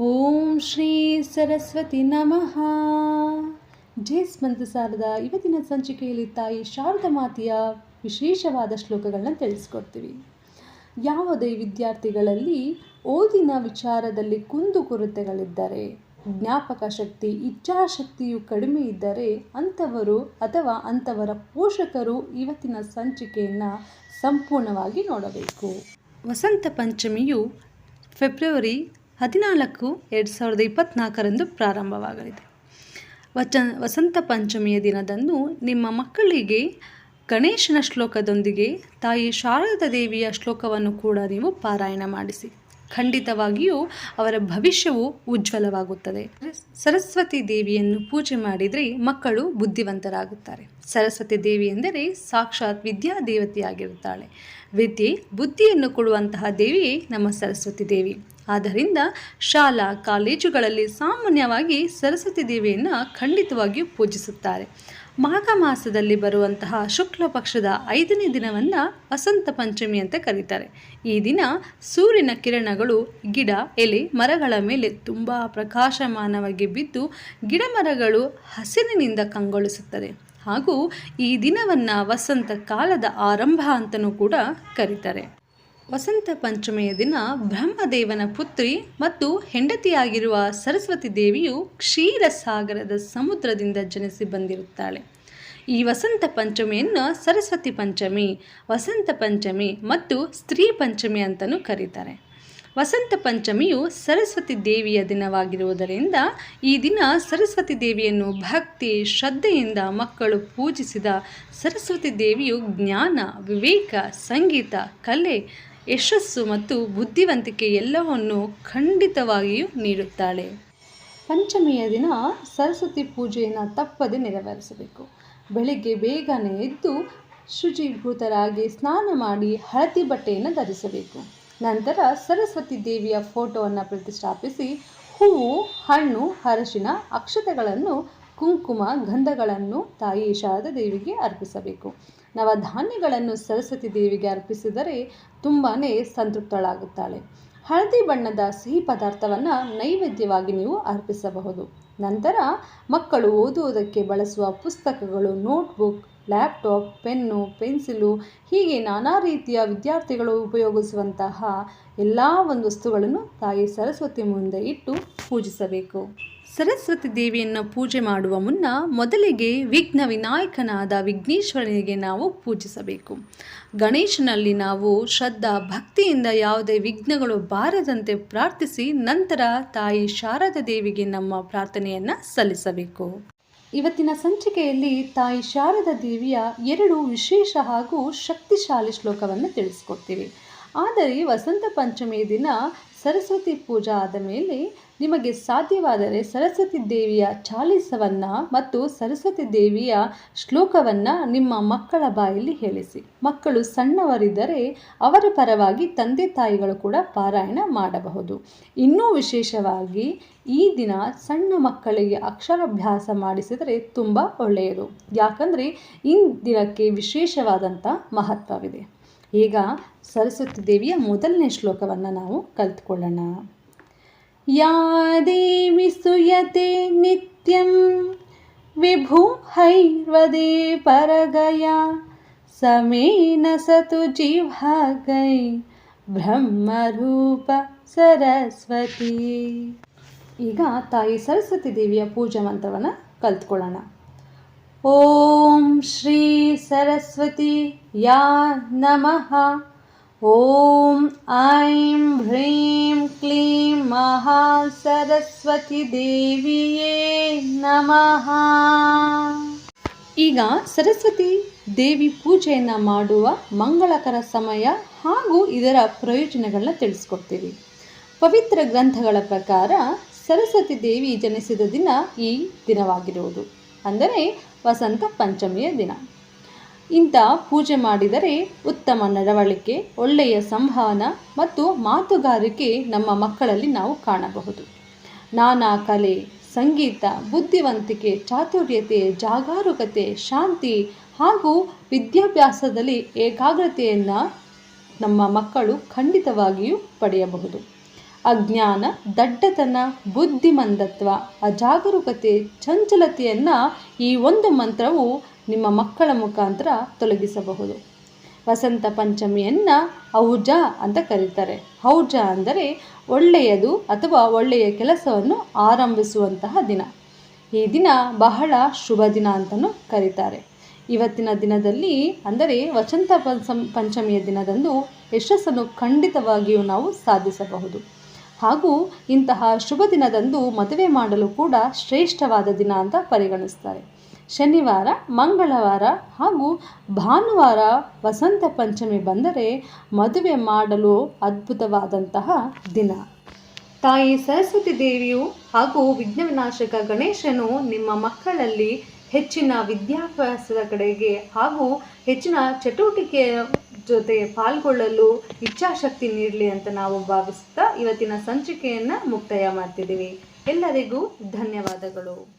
ಓಂ ಶ್ರೀ ಸರಸ್ವತಿ ನಮಃ. ಜಯ ಸ್ಮಂತ ಸಾರದ ಇವತ್ತಿನ ಸಂಚಿಕೆಯಲ್ಲಿ ತಾಯಿ ಶಾರದ ಮಾತೆಯ ವಿಶೇಷವಾದ ಶ್ಲೋಕಗಳನ್ನ ತಿಳಿಸ್ಕೊಡ್ತೀವಿ. ಯಾವುದೇ ವಿದ್ಯಾರ್ಥಿಗಳಲ್ಲಿ ಓದಿನ ವಿಚಾರದಲ್ಲಿ ಕುಂದುಕೊರತೆಗಳಿದ್ದರೆ ಜ್ಞಾಪಕ ಶಕ್ತಿ, ಇಚ್ಛಾಶಕ್ತಿಯು ಕಡಿಮೆ ಇದ್ದರೆ ಅಂಥವರು ಅಥವಾ ಅಂಥವರ ಪೋಷಕರು ಇವತ್ತಿನ ಸಂಚಿಕೆಯನ್ನು ಸಂಪೂರ್ಣವಾಗಿ ನೋಡಬೇಕು. ವಸಂತ ಪಂಚಮಿಯು ಫೆಬ್ರವರಿ ಹದಿನಾಲ್ಕು ಎರಡು ಸಾವಿರದ ಇಪ್ಪತ್ತ್ನಾಲ್ಕರಂದು ಪ್ರಾರಂಭವಾಗಲಿದೆ. ವಚ ವಸಂತ ಪಂಚಮಿಯ ದಿನದಂದು ನಿಮ್ಮ ಮಕ್ಕಳಿಗೆ ಗಣೇಶನ ಶ್ಲೋಕದೊಂದಿಗೆ ತಾಯಿ ಶಾರದಾ ದೇವಿಯ ಶ್ಲೋಕವನ್ನು ಕೂಡ ನೀವು ಪಾರಾಯಣ ಮಾಡಿಸಿ. ಖಂಡಿತವಾಗಿಯೂ ಅವರ ಭವಿಷ್ಯವು ಉಜ್ವಲವಾಗುತ್ತದೆ. ಸರಸ್ವತಿ ದೇವಿಯನ್ನು ಪೂಜೆ ಮಾಡಿದರೆ ಮಕ್ಕಳು ಬುದ್ಧಿವಂತರಾಗುತ್ತಾರೆ. ಸರಸ್ವತಿ ದೇವಿ ಎಂದರೆ ಸಾಕ್ಷಾತ್ ವಿದ್ಯಾ ದೇವತೆಯಾಗಿರುತ್ತಾಳೆ ವಿದ್ಯೆ, ಬುದ್ಧಿಯನ್ನು ಕೊಡುವಂತಹ ದೇವಿಯೇ ನಮ್ಮ ಸರಸ್ವತಿ ದೇವಿ. ಆದ್ದರಿಂದ ಶಾಲಾ ಕಾಲೇಜುಗಳಲ್ಲಿ ಸಾಮಾನ್ಯವಾಗಿ ಸರಸ್ವತಿ ದೇವಿಯನ್ನು ಖಂಡಿತವಾಗಿಯೂ ಪೂಜಿಸುತ್ತಾರೆ. ಮಾಘ ಮಾಸದಲ್ಲಿ ಬರುವಂತಹ ಶುಕ್ಲ ಪಕ್ಷದ ಐದನೇ ದಿನವನ್ನು ವಸಂತ ಪಂಚಮಿ ಅಂತ ಕರೀತಾರೆ. ಈ ದಿನ ಸೂರ್ಯನ ಕಿರಣಗಳು ಗಿಡ, ಎಲೆ, ಮರಗಳ ಮೇಲೆ ತುಂಬ ಪ್ರಕಾಶಮಾನವಾಗಿ ಬಿದ್ದು ಗಿಡ ಮರಗಳು ಹಸಿರಿನಿಂದ ಕಂಗೊಳಿಸುತ್ತದೆ. ಹಾಗೂ ಈ ದಿನವನ್ನು ವಸಂತ ಕಾಲದ ಆರಂಭ ಅಂತಲೂ ಕೂಡ ಕರೀತಾರೆ. ವಸಂತ ಪಂಚಮಿಯ ದಿನ ಬ್ರಹ್ಮದೇವನ ಪುತ್ರಿ ಮತ್ತು ಹೆಂಡತಿಯಾಗಿರುವ ಸರಸ್ವತಿ ದೇವಿಯು ಕ್ಷೀರಸಾಗರದ ಸಮುದ್ರದಿಂದ ಜನಿಸಿ ಬಂದಿರುತ್ತಾಳೆ. ಈ ವಸಂತ ಪಂಚಮಿಯನ್ನು ಸರಸ್ವತಿ ಪಂಚಮಿ, ವಸಂತ ಪಂಚಮಿ ಮತ್ತು ಸ್ತ್ರೀ ಪಂಚಮಿ ಅಂತಲೂ ಕರೀತಾರೆ. ವಸಂತ ಪಂಚಮಿಯು ಸರಸ್ವತಿ ದೇವಿಯ ದಿನವಾಗಿರುವುದರಿಂದ ಈ ದಿನ ಸರಸ್ವತಿ ದೇವಿಯನ್ನು ಭಕ್ತಿ, ಶ್ರದ್ಧೆಯಿಂದ ಮಕ್ಕಳು ಪೂಜಿಸಿದ ಸರಸ್ವತಿ ದೇವಿಯು ಜ್ಞಾನ, ವಿವೇಕ, ಸಂಗೀತ, ಕಲೆ ಯಶಸ್ಸು ಮತ್ತು ಬುದ್ಧಿವಂತಿಕೆ ಎಲ್ಲವನ್ನು ಖಂಡಿತವಾಗಿಯೂ ನೀಡುತ್ತಾಳೆ. ಪಂಚಮಿಯ ದಿನ ಸರಸ್ವತಿ ಪೂಜೆಯನ್ನು ತಪ್ಪದೆ ನೆರವೇರಿಸಬೇಕು. ಬೆಳಿಗ್ಗೆ ಬೇಗನೆ ಎದ್ದು ಶುಚಿಭೂತರಾಗಿ ಸ್ನಾನ ಮಾಡಿ ಹಳದಿ ಬಟ್ಟೆಯನ್ನು ಧರಿಸಬೇಕು. ನಂತರ ಸರಸ್ವತಿ ದೇವಿಯ ಫೋಟೋವನ್ನು ಪ್ರತಿಷ್ಠಾಪಿಸಿ ಹೂವು, ಹಣ್ಣು, ಅರಶಿನ, ಅಕ್ಷತೆಗಳನ್ನು, ಕುಂಕುಮ, ಗಂಧಗಳನ್ನು ತಾಯಿ ಶಾರದ ದೇವಿಗೆ ಅರ್ಪಿಸಬೇಕು. ನವಧಾನ್ಯಗಳನ್ನು ಸರಸ್ವತಿ ದೇವಿಗೆ ಅರ್ಪಿಸಿದರೆ ತುಂಬಾ ಸಂತೃಪ್ತಳಾಗುತ್ತಾಳೆ. ಹಳದಿ ಬಣ್ಣದ ಸಿಹಿ ಪದಾರ್ಥವನ್ನು ನೈವೇದ್ಯವಾಗಿ ನೀವು ಅರ್ಪಿಸಬಹುದು. ನಂತರ ಮಕ್ಕಳು ಓದುವುದಕ್ಕೆ ಬಳಸುವ ಪುಸ್ತಕಗಳು, ನೋಟ್ಬುಕ್, ಲ್ಯಾಪ್ಟಾಪ್, ಪೆನ್ನು, ಪೆನ್ಸಿಲು, ಹೀಗೆ ನಾನಾ ರೀತಿಯ ವಿದ್ಯಾರ್ಥಿಗಳು ಉಪಯೋಗಿಸುವಂತಹ ಎಲ್ಲ ಒಂದು ವಸ್ತುಗಳನ್ನು ತಾಯಿ ಸರಸ್ವತಿ ಮುಂದೆ ಇಟ್ಟು ಪೂಜಿಸಬೇಕು. ಸರಸ್ವತಿ ದೇವಿಯನ್ನು ಪೂಜೆ ಮಾಡುವ ಮುನ್ನ ಮೊದಲಿಗೆ ವಿಘ್ನ ವಿನಾಯಕನಾದ ವಿಘ್ನೇಶ್ವರನಿಗೆ ನಾವು ಪೂಜಿಸಬೇಕು. ಗಣೇಶನಲ್ಲಿ ನಾವು ಶ್ರದ್ಧಾ, ಭಕ್ತಿಯಿಂದ ಯಾವುದೇ ವಿಘ್ನಗಳು ಬಾರದಂತೆ ಪ್ರಾರ್ಥಿಸಿ ನಂತರ ತಾಯಿ ಶಾರದ ದೇವಿಗೆ ನಮ್ಮ ಪ್ರಾರ್ಥನೆಯನ್ನು ಸಲ್ಲಿಸಬೇಕು. ಇವತ್ತಿನ ಸಂಚಿಕೆಯಲ್ಲಿ ತಾಯಿ ಶಾರದ ದೇವಿಯ ಎರಡು ವಿಶೇಷ ಹಾಗೂ ಶಕ್ತಿಶಾಲಿ ಶ್ಲೋಕವನ್ನು ತಿಳಿಸ್ಕೊಡ್ತೀವಿ. ಆದರೆ ವಸಂತ ಪಂಚಮಿಯ ದಿನ ಸರಸ್ವತಿ ಪೂಜಾ ಆದ ಮೇಲೆ ನಿಮಗೆ ಸಾಧ್ಯವಾದರೆ ಸರಸ್ವತಿ ದೇವಿಯ ಚಾಲಿಸವನ್ನು ಮತ್ತು ಸರಸ್ವತಿ ದೇವಿಯ ಶ್ಲೋಕವನ್ನು ನಿಮ್ಮ ಮಕ್ಕಳ ಬಾಯಲ್ಲಿ ಹೇಳಿಸಿ. ಮಕ್ಕಳು ಸಣ್ಣವರಿದ್ದರೆ ಅವರ ಪರವಾಗಿ ತಂದೆ ತಾಯಿಗಳು ಕೂಡ ಪಾರಾಯಣ ಮಾಡಬಹುದು. ಇನ್ನೂ ವಿಶೇಷವಾಗಿ ಈ ದಿನ ಸಣ್ಣ ಮಕ್ಕಳಿಗೆ ಅಕ್ಷರಾಭ್ಯಾಸ ಮಾಡಿಸಿದರೆ ತುಂಬ ಒಳ್ಳೆಯದು. ಯಾಕಂದರೆ ಈ ದಿನಕ್ಕೆ ವಿಶೇಷವಾದಂಥ ಮಹತ್ವವಿದೆ. ಈಗ ಸರಸ್ವತಿ ದೇವಿಯ ಮೊದಲನೇ ಶ್ಲೋಕವನ್ನು ನಾವು ಕಲ್ತ್ಕೊಳ್ಳೋಣ. ಯಾ ದೇವಿ ಸುಯತೆ ನಿತ್ಯಂ ವಿಭು ಹೈರ್ವದೇ ಪರಗಯ ಸಮೇನ ಸತು ಜಿಹ್ವಗೈ ಬ್ರಹ್ಮರೂಪ ಸರಸ್ವತಿ. ಈಗ ತಾಯಿ ಸರಸ್ವತಿ ದೇವಿಯ ಪೂಜಾ ಮಂತ್ರವನ್ನು ಕಲ್ತ್ಕೊಳ್ಳೋಣ. ಓಂ ಶ್ರೀ ಸರಸ್ವತಿ ಯಾ ನಮಃ ಓಂ ಐಂ ಹ್ರೀಂ ಕ್ಲೀಂ ಮಹಾ ಸರಸ್ವತಿ ದೇವಿಯೇ ನಮಃ ಈಗ ಸರಸ್ವತಿ ದೇವಿ ಪೂಜೆಯನ್ನು ಮಾಡುವ ಮಂಗಳಕರ ಸಮಯ ಹಾಗೂ ಇದರ ಪ್ರಯೋಜನಗಳನ್ನ ತಿಳಿಸ್ಕೊಡ್ತೀವಿ. ಪವಿತ್ರ ಗ್ರಂಥಗಳ ಪ್ರಕಾರ ಸರಸ್ವತಿ ದೇವಿ ಜನಿಸಿದ ದಿನ ಈ ದಿನವಾಗಿರುವುದು. ಅಂದರೆ ವಸಂತ ಪಂಚಮಿಯ ದಿನ. ಇಂಥ ಪೂಜೆ ಮಾಡಿದರೆ ಉತ್ತಮ ನಡವಳಿಕೆ, ಒಳ್ಳೆಯ ಸಂವಹನ ಮತ್ತು ಮಾತುಗಾರಿಕೆ ನಮ್ಮ ಮಕ್ಕಳಲ್ಲಿ ನಾವು ಕಾಣಬಹುದು. ನಾನಾ ಕಲೆ, ಸಂಗೀತ, ಬುದ್ಧಿವಂತಿಕೆ, ಚಾತುರ್ಯತೆ, ಜಾಗರೂಕತೆ, ಶಾಂತಿ ಹಾಗೂ ವಿದ್ಯಾಭ್ಯಾಸದಲ್ಲಿ ಏಕಾಗ್ರತೆಯನ್ನು ನಮ್ಮ ಮಕ್ಕಳು ಖಂಡಿತವಾಗಿಯೂ ಪಡೆಯಬಹುದು. ಅಜ್ಞಾನ, ದಡ್ಡತನ, ಬುದ್ಧಿಮಂದತ್ವ, ಅಜಾಗರೂಕತೆ, ಚಂಚಲತೆಯನ್ನು ಈ ಒಂದು ಮಂತ್ರವು ನಿಮ್ಮ ಮಕ್ಕಳ ಮುಖಾಂತರ ತೊಲಗಿಸಬಹುದು. ವಸಂತ ಪಂಚಮಿಯನ್ನು ಔಜ ಅಂತ ಕರೀತಾರೆ. ಔಜ ಅಂದರೆ ಒಳ್ಳೆಯದು ಅಥವಾ ಒಳ್ಳೆಯ ಕೆಲಸವನ್ನು ಆರಂಭಿಸುವಂತಹ ದಿನ. ಈ ದಿನ ಬಹಳ ಶುಭ ದಿನ ಅಂತಲೂ ಕರೀತಾರೆ. ಇವತ್ತಿನ ದಿನದಲ್ಲಿ ಅಂದರೆ ವಸಂತ ಪಂಚಮ್ ಪಂಚಮಿಯ ದಿನದಂದು ಯಶಸ್ಸನ್ನು ಖಂಡಿತವಾಗಿಯೂ ನಾವು ಸಾಧಿಸಬಹುದು. ಹಾಗೂ ಇಂತಹ ಶುಭ ದಿನದಂದು ಮದುವೆ ಮಾಡಲು ಕೂಡ ಶ್ರೇಷ್ಠವಾದ ದಿನ ಅಂತ ಪರಿಗಣಿಸ್ತಾರೆ. ಶನಿವಾರ, ಮಂಗಳವಾರ ಹಾಗೂ ಭಾನುವಾರ ವಸಂತ ಪಂಚಮಿ ಬಂದರೆ ಮದುವೆ ಮಾಡಲು ಅದ್ಭುತವಾದಂತಹ ದಿನ. ತಾಯಿ ಸರಸ್ವತಿ ದೇವಿಯು ಹಾಗೂ ವಿಘ್ನವಿನಾಶಕ ಗಣೇಶನು ನಿಮ್ಮ ಮಕ್ಕಳಲ್ಲಿ ಹೆಚ್ಚಿನ ವಿದ್ಯಾಭ್ಯಾಸದ ಕಡೆಗೆ ಹಾಗೂ ಹೆಚ್ಚಿನ ಚಟುವಟಿಕೆಯ ಜೊತೆ ಪಾಲ್ಗೊಳ್ಳಲು ಇಚ್ಛಾಶಕ್ತಿ ನೀಡಲಿ ಅಂತ ನಾವು ಭಾವಿಸ್ತಾ ಇವತ್ತಿನ ಸಂಚಿಕೆಯನ್ನು ಮುಕ್ತಾಯ ಮಾಡ್ತಿದ್ದೀವಿ. ಎಲ್ಲರಿಗೂ ಧನ್ಯವಾದಗಳು.